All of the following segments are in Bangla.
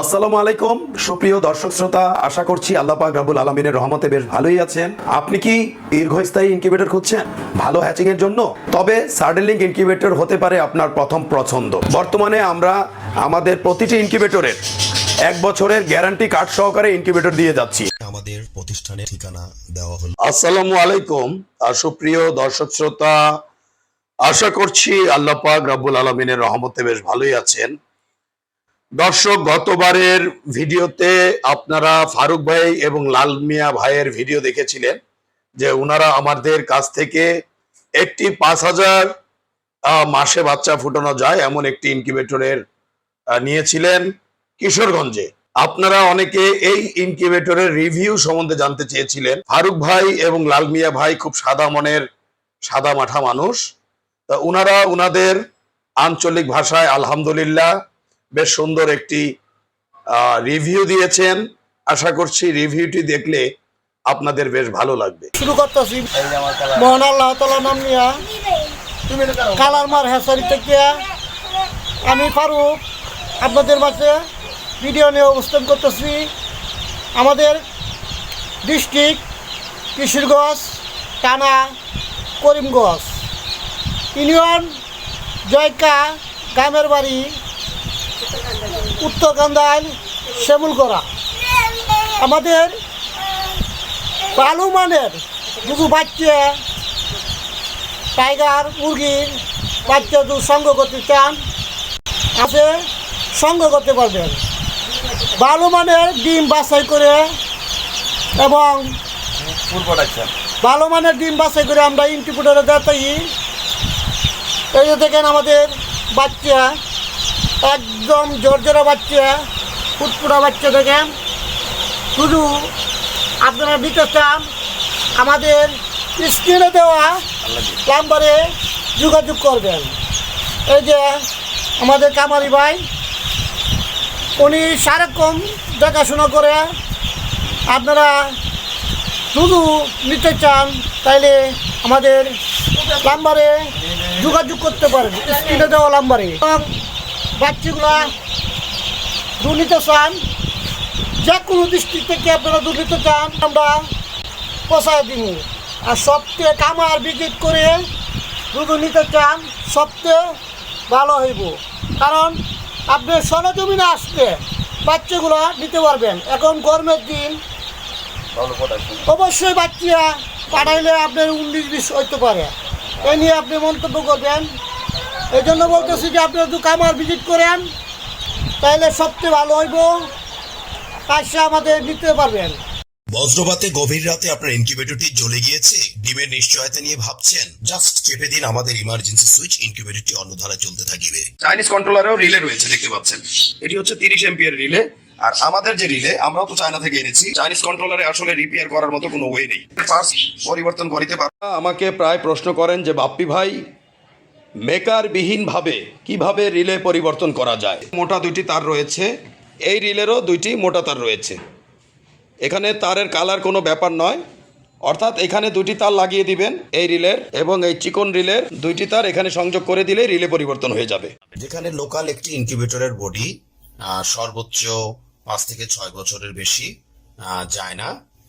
আসসালামু আলাইকুম সুপ্রিয় দর্শক শ্রোতা আশা করছি আল্লাহ পাক রাবুল আলমিনের রহমতে বেশ ভালোই আছেন। আপনি কি দীর্ঘস্থায়ী ইনকিউবেটর খুঁজছেন? ভালো হ্যাচিং এর জন্য? তবে সার্ডেলিং ইনকিউবেটর হতে পারে আপনার প্রথম পছন্দ। বর্তমানে আমরা আমাদের প্রতিটি ইনকিউবেটরের এক বছরের গ্যারান্টি কার্ড সহকারে ইনকিউবেটর দিয়ে যাচ্ছি। আমাদের প্রতিষ্ঠানের ঠিকানা দেওয়া হলো আসসালামু আলাইকুম আর সুপ্রিয় দর্শক শ্রোতা আশা করছি আল্লাহ পাক রাব্বুল আলমিনের রহমতে বেশ ভালোই আছেন। দর্শক, গতবারের ভিডিওতে আপনারা ফারুক ভাই এবং লাল মিয়া ভাইয়ের ভিডিও দেখেছিলেন যে ওনারা আমাদের কাছ থেকে একটি পাঁচ হাজার মাসে বাচ্চা ফুটানো যায় এমন একটি ইনকিউবেটরের নিয়েছিলেন কিশোরগঞ্জে। আপনারা অনেকে এই ইনকিউবেটরের রিভিউ সম্বন্ধে জানতে চেয়েছিলেন। ফারুক ভাই এবং লাল মিয়া ভাই খুব সাদা মনের, সাদা মাঠা মানুষ। তা উনারা ওনাদের আঞ্চলিক ভাষায় আলহামদুলিল্লাহ বেশ সুন্দর একটি রিভিউ দিয়েছেন। আশা করছি রিভিউটি দেখলে আপনাদের বেশ ভালো লাগবে। শুরু করতেছি। মহান আল্লাহ তালা নাম নিয়া। কালারমার হেসারি থেকে আমি ফারুক আপনাদের মাঝে ভিডিও নিয়ে অবস্থান করতেছি। আমাদের ডিস্ট্রিক্ট কিশোরগঞ্জ টানা করিমগঞ্জ। ইউনিয়ন জয়কা গ্রামের বাড়ি। উত্তর কান্দাইল, শ্যামুলগড়া। আমাদের ভালো মানের দুটো বাচ্চা, টাইগার মুরগির বাচ্চা দু সংগ্রহ করতে চান, আছে সংগ্রহ করতে পারবেন। ভালো মানের ডিম বাছাই করে এবং ভালো মানের ডিম বাছাই করে আমরা ইনটিপুটারে দেখাই। এই দেখেন আমাদের বাচ্চা। একদম জোরজোরা বাচ্চা, ফুটফুটা বাচ্চা দেখেন শুধু আপনারা নিতে চান আমাদের স্ক্রিনে দেওয়া নাম্বারে যোগাযোগ করবেন। এই যে আমাদের কামারি ভাই, উনি সারাক্ষণ দেখাশোনা করে। আপনারা শুধু নিতে চান, তাইলে আমাদের নাম্বারে যোগাযোগ করতে পারেন স্ক্রিনে দেওয়া নাম্বারে বাচ্চাগুলা দুর্নীতি চান। যে কোনো ডিস্ট্রিক্ট থেকে আপনারা দুর্নীতি চান আমরা পোষায় দিব। আর সবচেয়ে কামার ভিজিট করে দুধ নিতে চান সবচেয়ে ভালো হইব। কারণ আপনি সরজমিনে আসলে বাচ্চাগুলো নিতে পারবেন। এখন গরমের দিন। অবশ্যই বাচ্চা পাঠাইলে আপনার উনিশ বিশ হইতে পারে। এ নিয়ে আপনি মন্তব্য করবেন। এই জন্য বলতেছি যে আপনি একটু কামার ভিজিট করেন তাহলে সবচেয়ে ভালো হইব কাজটা আমাদের নিতে পারবেন। বজ্রপাতে গভীর রাতে আপনার ইনকিউবেটরটি জ্বলে গিয়েছে। ডিমের নিশ্চয়তা নিয়ে ভাবছেন। জাস্ট চেপে দিন আমাদের ইমার্জেন্সি সুইচ ইনকিউবেটরটি অন্য ধারা চলতে থাকিবে। চাইনিজ কন্ট্রোলারেও রিলে রয়েছে দেখতে পাচ্ছেন। এটি হচ্ছে তিরিশ এমপিয়ার রিলে। আর আমাদের যে রিলে আমরাও তো চায়না থেকে এনেছি। চাইনিজ কন্ট্রোলারে আসলে রিপেয়ার করার মতো কোনো ওয়ে নেই। পার্টস পরিবর্তন করিতে পার আমাকে প্রায় প্রশ্ন করেন যে বাপ্পি ভাই মেকার বিহীন কীভাবে রিলে পরিবর্তন করা যায়? মোটা দুইটি তার রয়েছে। এই রিলেরও দুইটি মোটা তার রয়েছে। এখানে তারের কালার কোনো ব্যাপার নয়। অর্থাৎ এখানে দুটি তার লাগিয়ে দিবেন এই রিলের এবং এই চিকন রিলের দুইটি তার এখানে সংযোগ করে দিলে রিলে পরিবর্তন হয়ে যাবে। যেখানে লোকাল একটি ইনকিউবেটরের বডি সর্বোচ্চ পাঁচ থেকে ছয় বছরের বেশি যায় না।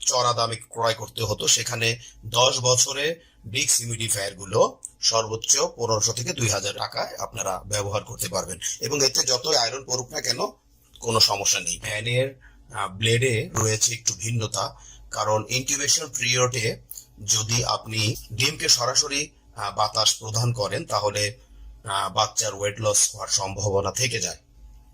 চড়া দামে ক্রয় করতে হতো। সেখানে দশ বছরে ডিক্স হিউমিডিফায়ারগুলো সর্বোচ্চ পনেরোশো থেকে দুই হাজার টাকায় আপনারা ব্যবহার করতে পারবেন। এবং এতে যতই আয়রন পড়ুক না কেন, কোনো সমস্যা নেই। ফ্যানের ব্লেডে রয়েছে একটু ভিন্নতা। কারণ ইনকিউবেশন পিরিয়ডে যদি আপনি ডিমকে সরাসরি বাতাস প্রদান করেন, তাহলে বাচ্চার ওয়েট লস হওয়ার সম্ভাবনা থেকে যায়।